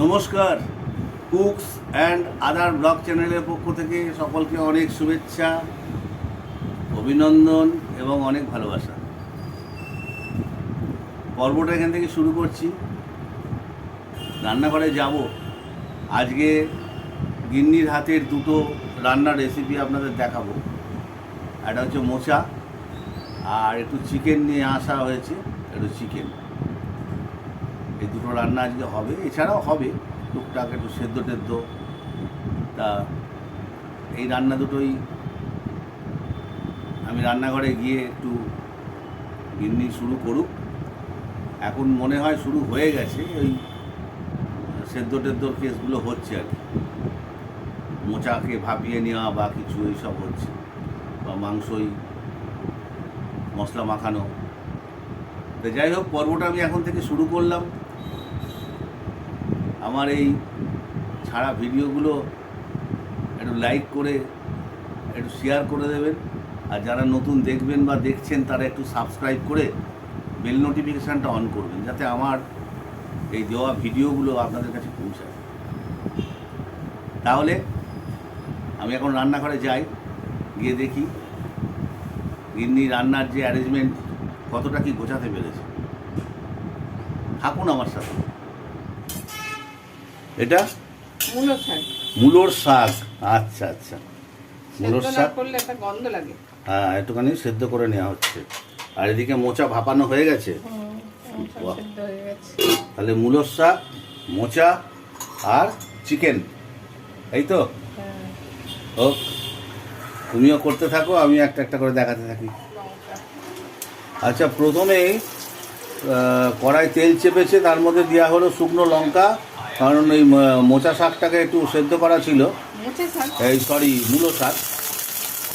নমস্কার। Cooks and other blog চ্যানেলের পক্ষ থেকে সকলকে অনেক শুভেচ্ছা, অভিনন্দন এবং অনেক ভালোবাসা। পর্বটা এখান থেকে শুরু করছি। রান্নাঘরে যাব। আজকে গিন্নির হাতের দুটো রান্নার রেসিপি আপনাদের দেখাবো। একটা হচ্ছে মোচা আর একটু চিকেন নিয়ে আসা হয়েছে, একটু চিকেন এই দুটো রান্না আজকে হবে, এছাড়াও হবে টুকটাক একটু সেদ্ধ টেদ্ধ। তা এই রান্না দুটোই আমি রান্নাঘরে গিয়ে একটু গিন্নি শুরু করুক। এখন মনে হয় শুরু হয়ে গেছে, ওই সেদ্ধ টেদ্ধর কেসগুলো হচ্ছে আর কি। মোচাকে ভাপিয়ে নেওয়া বা কিছু এইসব হচ্ছে, বা মাংসই মশলা মাখানো। তো যাই হোক, পর্বটা আমি এখন থেকে শুরু করলাম। আমার এই ছাড়া ভিডিওগুলো একটু লাইক করে, একটু শেয়ার করে দেবেন। আর যারা নতুন দেখবেন বা দেখছেন, তারা একটু সাবস্ক্রাইব করে বেল নোটিফিকেশানটা অন করবেন, যাতে আমার এই দেওয়া ভিডিওগুলো আপনাদের কাছে পৌঁছায়। তাহলে আমি এখন রান্নাঘরে যাই, গিয়ে দেখি গিন্নি রান্নার যে অ্যারেঞ্জমেন্ট কতটা কি গোছাতে পেরেছে। থাকুন আমার সাথে। এটা? মূলো শাক। মূলোর শাক। আচ্ছা আচ্ছা। মূলোর শাক? করলে একটা গন্ধ লাগে। হ্যাঁ একটুখানি সেদ্ধ করে নেওয়া হচ্ছে। আর এদিকে মোচা ভাপানো হয়ে গেছে? তাহলে মূলোর শাক মোচা আর চিকেন। এই তো? হ্যাঁ, হোক তুমিও করতে থাকো আমি একটা একটা করে দেখাতে থাকি। আচ্ছা প্রথমেই আহ, কড়াই তেল চেপেছে তার মধ্যে দেওয়া হলো শুকনো লঙ্কা কারণ ওই মোচা শাকটাকে একটু সেদ্ধ করা ছিল। এই সরি মূলো শাক।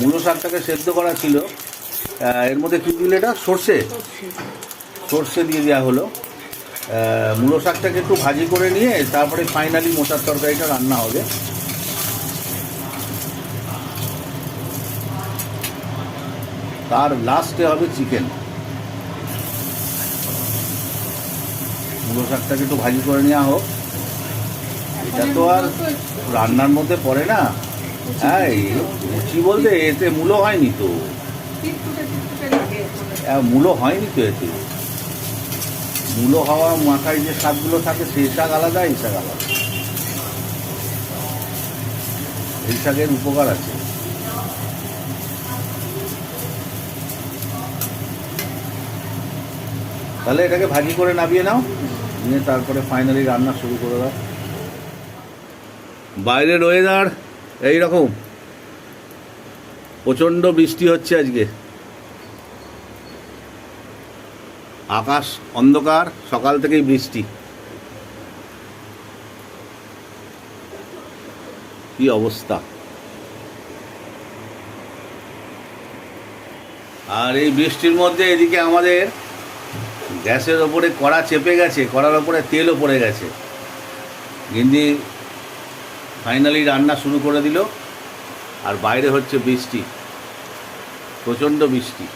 মূলো শাকটাকে সেদ্ধ করা ছিল। এর মধ্যে কী দিলে এটা? সর্ষে। সর্ষে। দিয়ে দেওয়া হলো। মূলো শাকটাকে একটু ভাজি করে নিয়ে তারপরে ফাইনালি মোচার তরকারিটা রান্না হবে। তার লাস্টে হবে চিকেন মূলো শাকটাকে একটু ভাজি করে নেওয়া হোক। এটা তো আর রান্নার মধ্যে পড়ে না। হ্যাঁ লুচি বলতে এতে মূলো হয়নি তো। আহ, মূলো হয়নি তো এতে। মূলো হওয়া মাথায় যে শাকগুলো থাকে সেই শাক আলাদা এই শাক আলাদা। এই শাকের উপকার আছে। তাহলে এটাকে ভাজি করে নামিয়ে নাও নিয়ে তারপরে ফাইনালি রান্না শুরু করে দাও। বাইরের ওয়েদার এই রকম প্রচণ্ড বৃষ্টি হচ্ছে আজকে। আকাশ অন্ধকার, সকাল থেকেই বৃষ্টি। কি অবস্থা? আর এই বৃষ্টির মধ্যে এদিকে আমাদের গ্যাসের ওপরে কড়া চেপে গেছে, কড়ার ওপরে তেলও পড়ে গেছে। কিন্তু ফাইনালি রান্না শুরু করে দিল। আর বাইরে হচ্ছে বৃষ্টি প্রচণ্ড বৃষ্টি।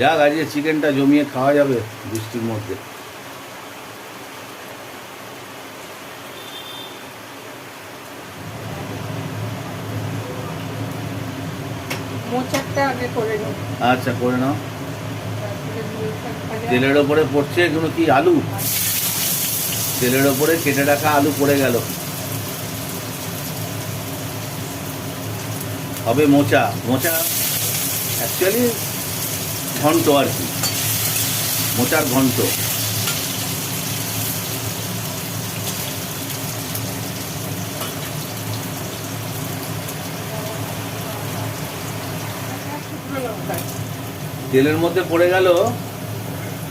যাক আজকে চিকেনটা জমিয়ে খাওয়া যাবে বৃষ্টির মধ্যে। আচ্ছা করে নাও। তেলের ওপরে পড়ছে এগুলো কি আলু? তেলের ওপরে কেটে রাখা আলু পড়ে গেল। হবে মোচা। মোচা অ্যাকচুয়ালি ঘন্ট আর কি। মোচার ঘন্ট। তেলের মধ্যে পড়ে গেল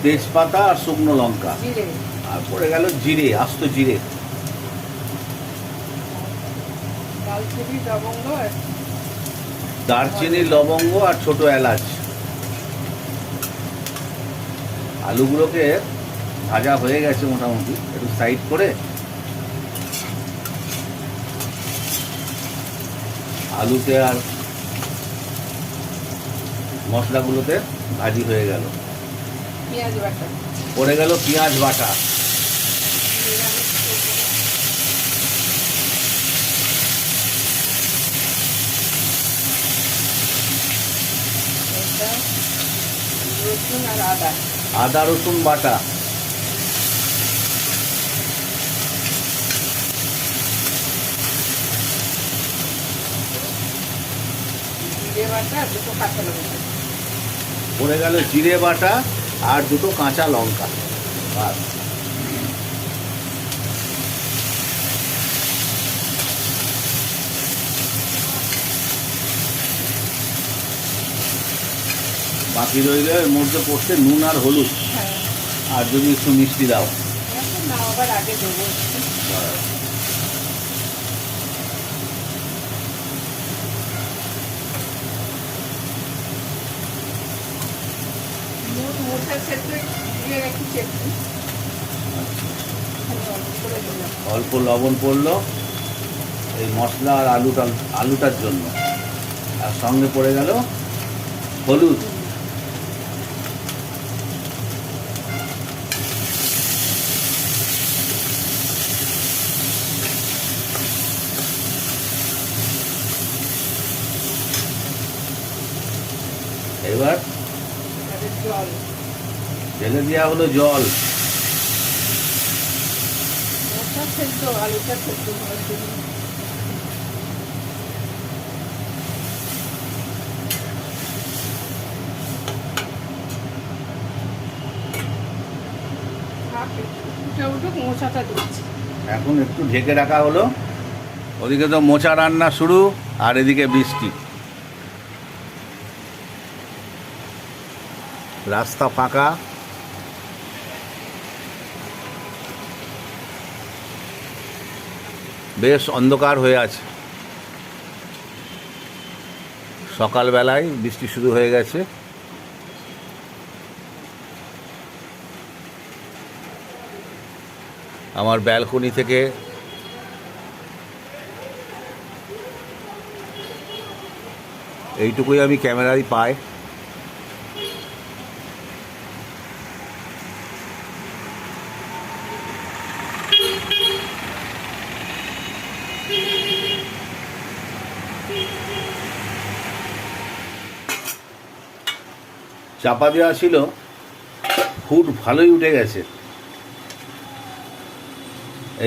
তেজপাতা আর শুকনো লঙ্কা। আর পড়ে গেল জিরে আস্ত জিরে। দারচিনি লবঙ্গ আর ছোট এলাচ। আলুগুলোকে ভাজা হয়ে গেছে মোটামুটি একটু সাইড করে। আলুতে আর মশলাগুলোতে ভাজি হয়ে গেল। পড়ে গেল পেঁয়াজ বাটা। রসুন আর আদা। আদা রসুন বাটা। জিরে বাটা আর দুটো কাঁচা লঙ্কা। পড়ে গেল জিরে বাটা আর দুটো কাঁচা লঙ্কা। বাস। বাকি রইলে এর মধ্যে পড়ছে নুন আর হলুদ। হ্যাঁ। আর যদি একটু মিষ্টি দাও। অল্প অল্প লবণ পড়ল এই মশলা আর আলুটা আলুটার জন্য। আর সঙ্গে পড়ে গেল হলুদ। এবার ঢেলে দেওয়া হলো জল। এখন একটু ঢেকে রাখা হলো। ওদিকে তো মোচা রান্না শুরু, আর এদিকে বৃষ্টি। রাস্তা ফাঁকা। বেশ অন্ধকার হয়ে আছে। সকালবেলায় বৃষ্টি শুরু হয়ে গেছে। আমার ব্যালকনি থেকে এইটুকুই আমি ক্যামেরায় পাই। চাপা দেওয়া ছিল ফুট ভালোই উঠে গেছে।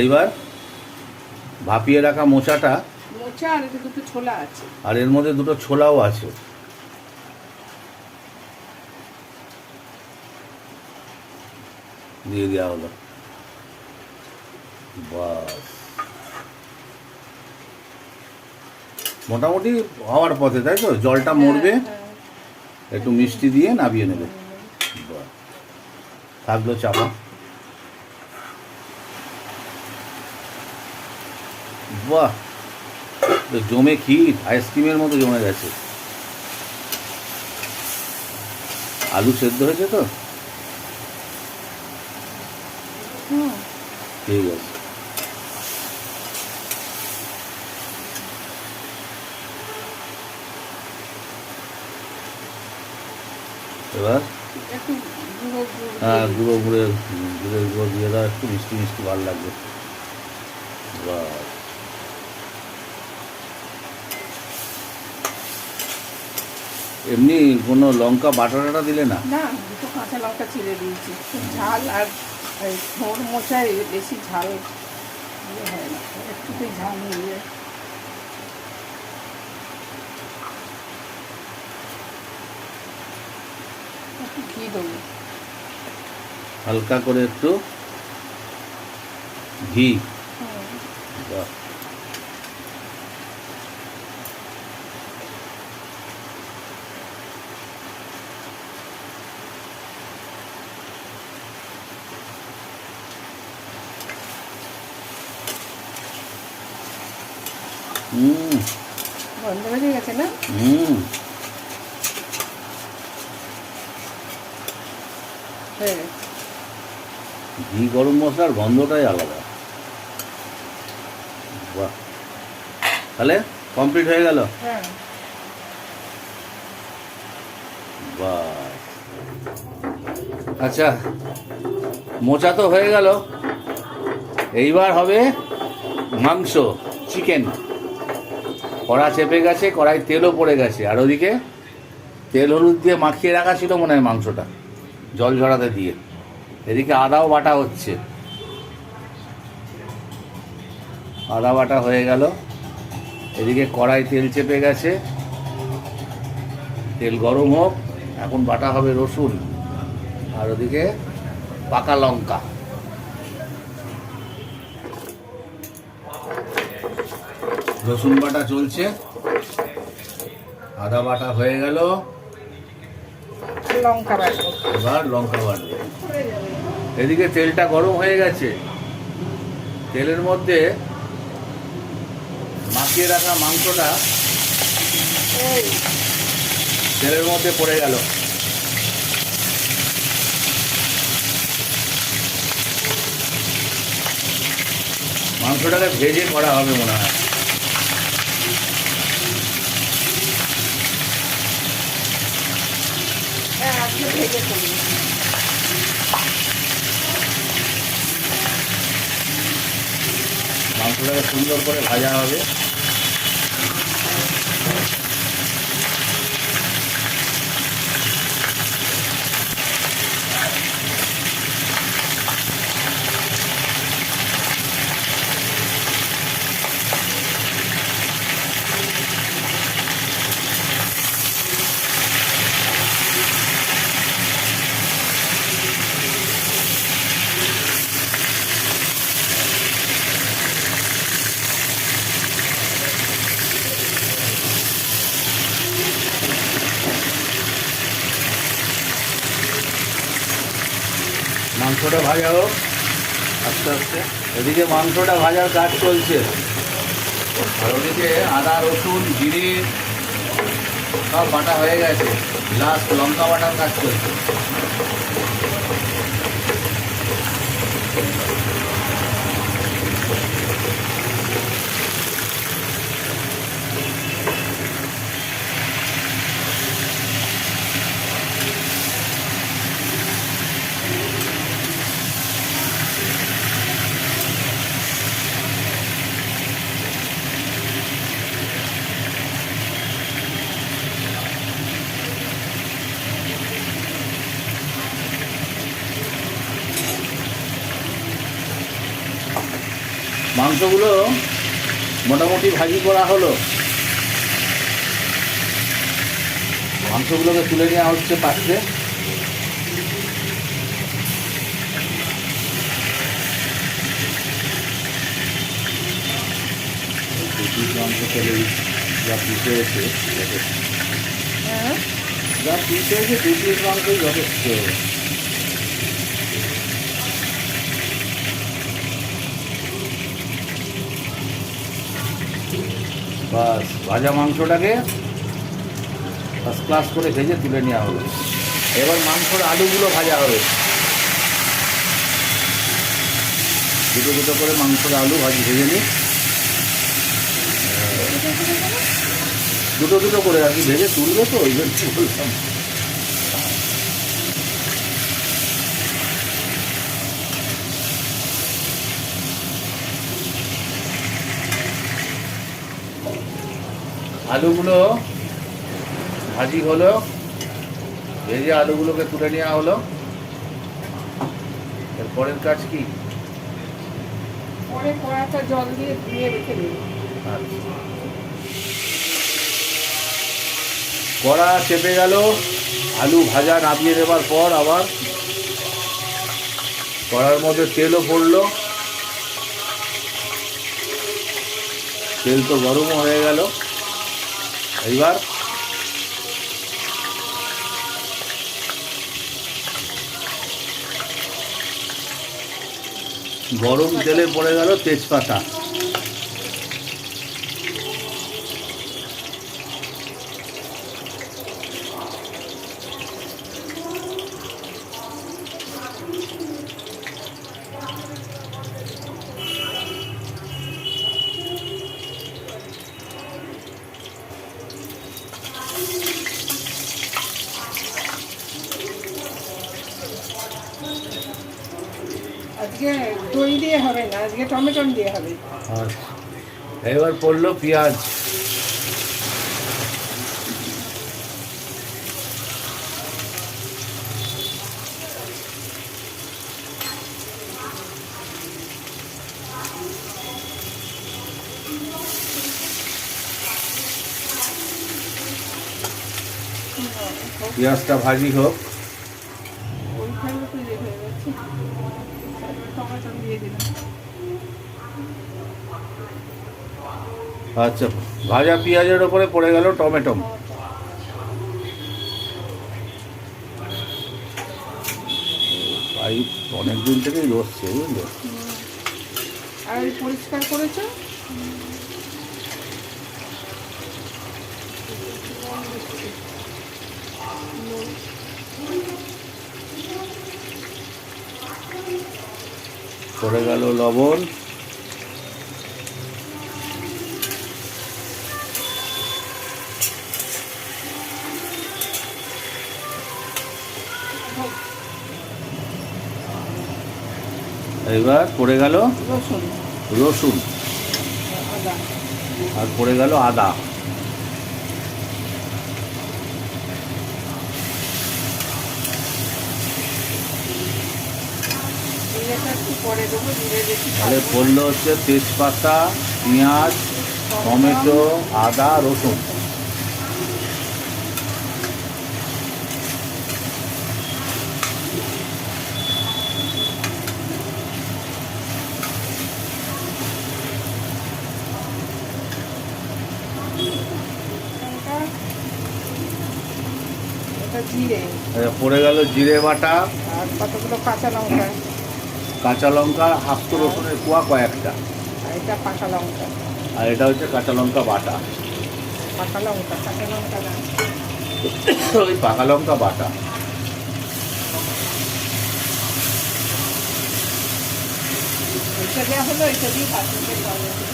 এইবার ভাপিয়ে রাখা মোচাটা মোচা আর এতে দুটো ছোলা আছে। আর এর মধ্যে দুটো ছোলাও আছে। দিয়ে দেওয়া হলো। বাস। মোটামুটি হওয়ার পথে তাই তো? জলটা মরবে হ্যাঁ, হ্যাঁ। একটু মিষ্টি দিয়ে নাবিয়ে নেবে। থাকল চাপা। বাহ। জমে ক্ষীর আইসক্রিমের মতো জমে গেছে। আলু সেদ্ধ হয়েছে তো? ঠিক আছে। এবার? হ্যাঁ গুঁড়ো গুঁড়ো গুঁড়ো গুঁড়ো দিয়ে দাও একটু মিষ্টি মিষ্টি ভালো লাগবে। এমনি কোনো লঙ্কা বাটা টাটা দিলে না? না দুটো কাঁচা লঙ্কা চিড়ে দিয়েছি। ঝাল আর ঝোড় মোচায় বেশি ঝাল ইয়ে হয় না একটুকুই ঝাল নিয়ে দেবো হালকা করে একটু ঘি। হুম। গন্ধ বেরিয়ে গেছে না? হুম হয়ে। গেছে ঘি গরম মশলার গন্ধটাই আলাদা। বাহ। তাহলে কমপ্লিট হয়ে গেল? হ্যাঁ। বাহ। আচ্ছা মোচা তো হয়ে গেল। এইবার হবে মাংস চিকেন। কড়া চেপে গেছে কড়াই তেলও পড়ে গেছে। আর ওদিকে তেল হলুদ দিয়ে মাখিয়ে রাখা ছিল মনে হয় মাংসটা। জল ঝরাতে দিয়ে। এদিকে আদাও বাটা হচ্ছে। আদা বাটা হয়ে গেল। এদিকে কড়াই তেল চেপে গেছে। তেল গরম হোক, এখন বাটা হবে রসুন। আর ওদিকে পাকা লঙ্কা। রসুন বাটা চলছে। আদা বাটা হয়ে গেল। লঙ্কা এবার লঙ্কা বাটবে এদিকে তেলটা গরম হয়ে গেছে। তেলের মধ্যে মাখিয়ে রাখা মাংসটা তেলের মধ্যে পড়ে গেল। মাংসটাকে ভেজে করা হবে মনে হয় হ্যাঁ আজকে মাংসটাকে সুন্দর করে ভাজা হবে মাংসটা ভাজা হোক আস্তে আস্তে এদিকে মাংসটা ভাজার কাজ চলছে। আর ওদিকে আদা, রসুন, জিরে সব বাটা হয়ে গেছে। লাস্ট লঙ্কা বাটার কাজ চলছে। মাংসগুলো মোটামুটি ভাজি করা হলো। মাংসগুলোকে তুলে নেওয়া হচ্ছে পাত্রে মাংস যা পিসে এসে যথেষ্ট হ্যাঁ যা মাংসই যথেষ্ট। বাস, ভাজা মাংসটাকে ফার্স্ট ক্লাস করে ভেজে তুলে নেওয়া হবে এবার মাংসর আলুগুলো ভাজা হবে। দুটো দুটো করে মাংসর আলু ভাজি, ভেজে নিই। দুটো দুটো করে আর কি ভেজে তুলবে তো, ওই জন্য বললাম। আলুগুলো ভাজি হলো ভেজে আলুগুলোকে তুলে নেওয়া হলো। এর পরের কাজ কি? পরে কড়াটা জল দিয়ে ধুয়ে রেখে দেবো। আচ্ছা। কড়া চেপে গেল আলু ভাজা নামিয়ে দেওয়ার পর আবার কড়ার মধ্যে তেলও পড়ল। তেল তো গরমও হয়ে গেল। এইবার গরম তেলে পড়ে গেল তেজপাতা। আজকে টমেটো দিয়ে হবে। এবার পড়ল পেঁয়াজ। পেঁয়াজটা ভাজি হোক ওইখানে তো ইয়ে হয়ে গেছে টমেটো দিয়ে দিলাম আচ্ছা ভাজা পেঁয়াজের ওপরে পড়ে গেল টমেটো। পাইপ অনেক দিন থেকেই রসছে বুঝলে? আর পরিষ্কার করেছ? পড়ে গেল লবণ। এবার পড়ে গেল রসুন। আর পড়ে গেল আদা। তাহলে। পড়ল হচ্ছে তেজপাতা পেঁয়াজ টমেটো আদা রসুন লঙ্কা। এটা জিরে আচ্ছা, পড়ে গেল জিরে বাটা আর কতগুলো কাঁচা লঙ্কা? কাঁচা লঙ্কা আস্ত রসুনের কুয়া কয়েকটা। আর এটা পাকা লঙ্কা। আর এটা হচ্ছে কাঁচা লঙ্কা বাটা। পাকা লঙ্কা কাঁচা লঙ্কা না? ওই পাকা লঙ্কা বাটা। এটা দেওয়া হলো এটা দিয়ে পাঁচমিনিটে খাওয়া যাবে।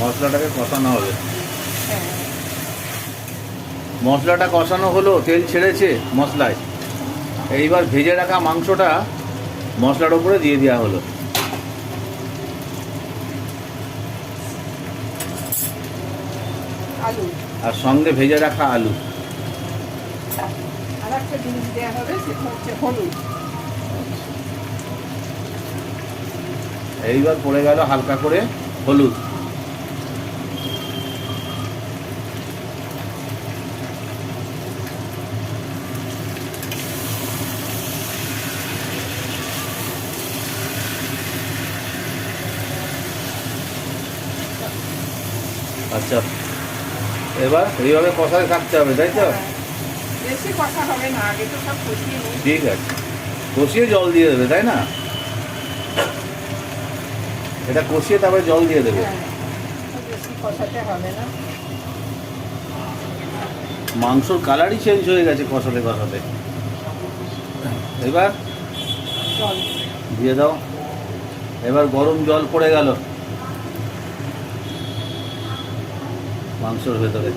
মশলাটাকে কষানো হবে। হ্যাঁ। মশলাটা কষানো হলো তেল ছেড়েছে মশলায়। এইবার ভেজে রাখা মাংসটা মশলার উপরে দিয়ে দেওয়া হলো। আলু। আর সঙ্গে ভেজে রাখা আলু। আর একটা জিনিস দেওয়া হবে সেটা হচ্ছে হলুদ। এইবার পড়ে গেল হালকা করে হলুদ। আচ্ছা। এবার এইভাবে কষাতে থাকতে হবে তাই তো। বেশি কথা হবে না আগে তো সব কষিয়ে ঠিক আছে। কষিয়ে জল দিয়ে দেবে তাই না? এটা কষিয়ে তারপরে জল দিয়ে দেবে। হ্যাঁ কষাতে হবে না। মাংসর কালারই চেঞ্জ হয়ে গেছে কষাতে কষাতে। এবার দিয়ে দাও। এবার গরম জল পড়ে গেল। মাংসর ভেতরে।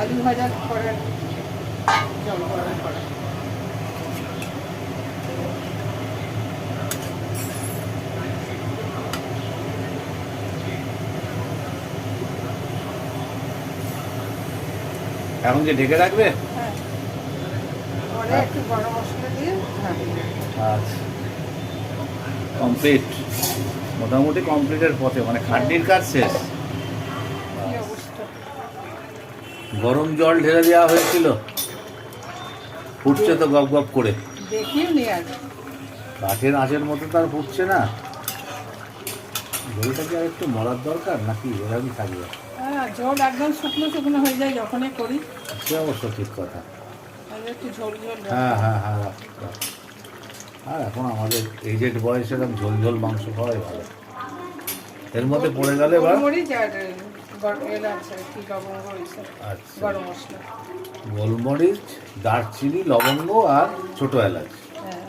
আলু ভাজা করার জল গরম করা এখন কি ঢেকে রাখবে? হ্যাঁ। হ্যাঁ। আচ্ছা। কমপ্লিট। মোটামুটি কমপ্লিটের পথে মানে খাটনির কাজ শেষ। গরম জল ঢেলে দেওয়া হয়েছিল। ফুটছে তো গপ গপ করে। কাঠের আঁচের মতো তার ফুটছে না। ঝোলটা কি আর একটু মরার দরকার নাকি এরকমই থাকবে? হ্যাঁ জল একদম শুকনো শুকনো হয়ে যায় যখনই করি। সে অবশ্য ঠিক কথা। একটু ঝোল ঝোল হ্যাঁ হ্যাঁ হ্যাঁ রাখ। আর এখন আমাদের এজেড বয়সে এরকম ঝোল ঝোল মাংস খাওয়াই ভালো। এর মধ্যে পড়ে গেলে গোলমরিচ এইসব আচ্ছা। গোলমরিচ দারচিনি লবঙ্গ আর ছোট এলাচ। হ্যাঁ।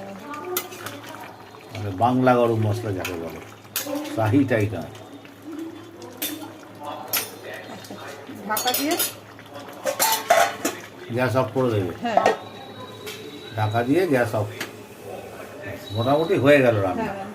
মানে বাংলা গরম মশলা যাকে বলে। শাহি টাই নয় ঢাকা দিয়ে? গ্যাস অফ করে দেবে? হ্যাঁ। ঢাকা দিয়ে গ্যাস অফ মোটামুটি হয়ে গেল রান্না।